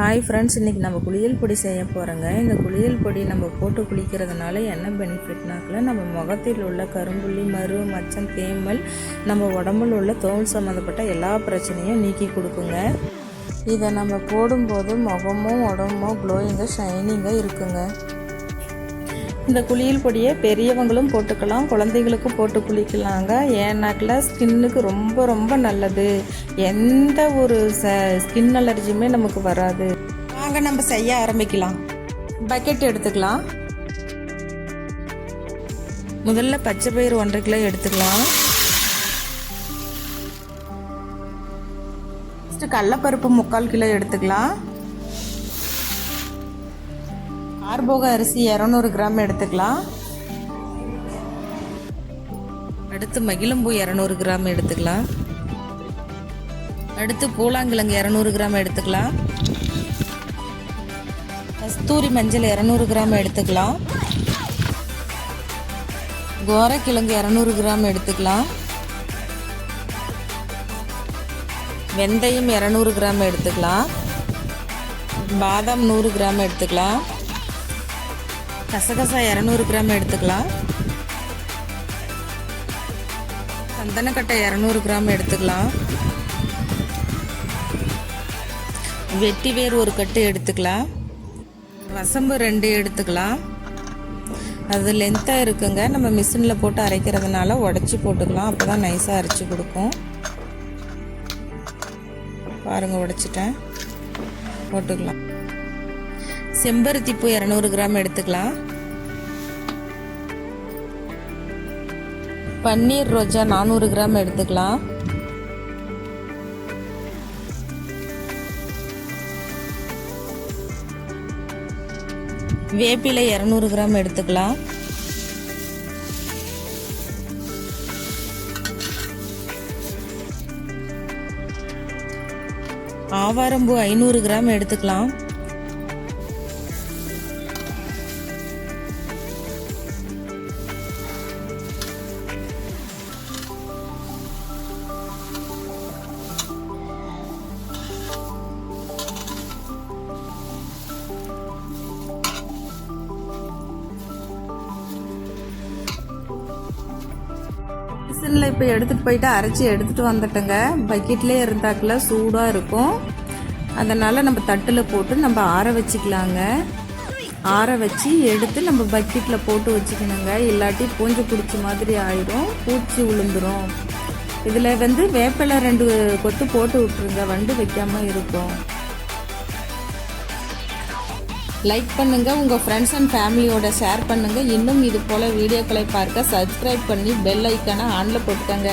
Hi friends இன்றைக்கி நம்ம குளியல் பொடி செய்ய போகிறோங்க இந்த குளியல் பொடி நம்ம போட்டு குளிக்கிறதுனால என்ன பெனிஃபிட்னாக்கில் நம்ம முகத்தில் உள்ள கரும்புள்ளி மரு மச்சம் தேமல் நம்ம உடம்புல உள்ள தோல் சம்மந்தப்பட்ட எல்லா பிரச்சனையும் நீக்கி கொடுக்குங்க. இதை நம்ம போடும்போது முகமும் உடம்பும் க்ளோயிங்காக ஷைனிங்காக இருக்குங்க. இந்த குளியல் பொடியை பெரியவங்களும் போட்டுக்கலாம் குழந்தைங்களுக்கும் போட்டு குளிக்கலாங்க. ஏன்னாக்கில் ஸ்கின்னுக்கு ரொம்ப ரொம்ப நல்லது. எந்த ஒரு ச ஸ்கின் அலர்ஜியுமே நமக்கு வராது. வாங்க நம்ம செய்ய ஆரம்பிக்கலாம். பக்கெட் எடுத்துக்கலாம். முதல்ல பச்சை பயிறு ஒன்றரை கிலோ எடுத்துக்கலாம். ஃபஸ்ட்டு கடலப்பருப்பு முக்கால் கிலோ எடுத்துக்கலாம். ஆர்போக அரிசி இரநூறு கிராம் எடுத்துக்கலாம். அடுத்து மகிழம்பூ இரநூறு கிராம் எடுத்துக்கலாம். அடுத்து பூலாங்கிழங்கு இரநூறு கிராம் எடுத்துக்கலாம். கஸ்தூரி மஞ்சள் இரநூறு கிராம் எடுத்துக்கலாம். கோரக்கிழங்கு இரநூறு கிராம் எடுத்துக்கலாம். வெந்தயம் இரநூறு கிராம் எடுத்துக்கலாம். பாதாம் நூறு கிராம் எடுத்துக்கலாம். கசகசா இரநூறு கிராம் எடுத்துக்கலாம். சந்தனக்கட்டை இரநூறு கிராம் எடுத்துக்கலாம். வெட்டி வேர் ஒரு கட்டு எடுத்துக்கலாம். வசம்பு ரெண்டு எடுத்துக்கலாம். அது லென்த்தாக இருக்குங்க. நம்ம மிஷினில் போட்டு அரைக்கிறதுனால உடச்சி போட்டுக்கலாம். அப்போ தான் நைஸாக அரைச்சி கொடுக்கும். பாருங்கள் உடைச்சிட்டேன். போட்டுக்கலாம். செம்பருத்தி பூ இரநூறு கிராம் எடுத்துக்கலாம். பன்னீர் ரோஜா நானூறு கிராம் எடுத்துக்கலாம். வேப்பிலை இரநூறு கிராம் எடுத்துக்கலாம். ஆவாரம்பூ ஐநூறு கிராம் எடுத்துக்கலாம். மிஷினில் இப்போ எடுத்துகிட்டு போயிட்டு அரைச்சி எடுத்துகிட்டு வந்துட்டேங்க. பக்கெட்லேயே இருந்தாக்குல சூடாக இருக்கும். அதனால் நம்ம தட்டில் போட்டு நம்ம ஆற வச்சுக்கலாங்க. ஆற வச்சு எடுத்து நம்ம பக்கெட்டில் போட்டு வச்சுக்கணுங்க. இல்லாட்டி பூஞ்சு பிடிச்ச மாதிரி ஆயிடும் பூச்சி விழுந்துரும் இதில் வந்து வேப்பிலை ரெண்டு கொத்து போட்டு விட்ருங்க வண்டு வைக்காமல் இருக்கும். லைக் பண்ணுங்கள் உங்கள் ஃப்ரெண்ட்ஸ் அண்ட் ஃபேமிலியோட ஷேர் பண்ணுங்கள் இன்னும் இது போல் வீடியோக்களை பார்க்க சப்ஸ்கிரைப் பண்ணி பெல் ஐக்கானை ஆனில் போட்டுக்கோங்க.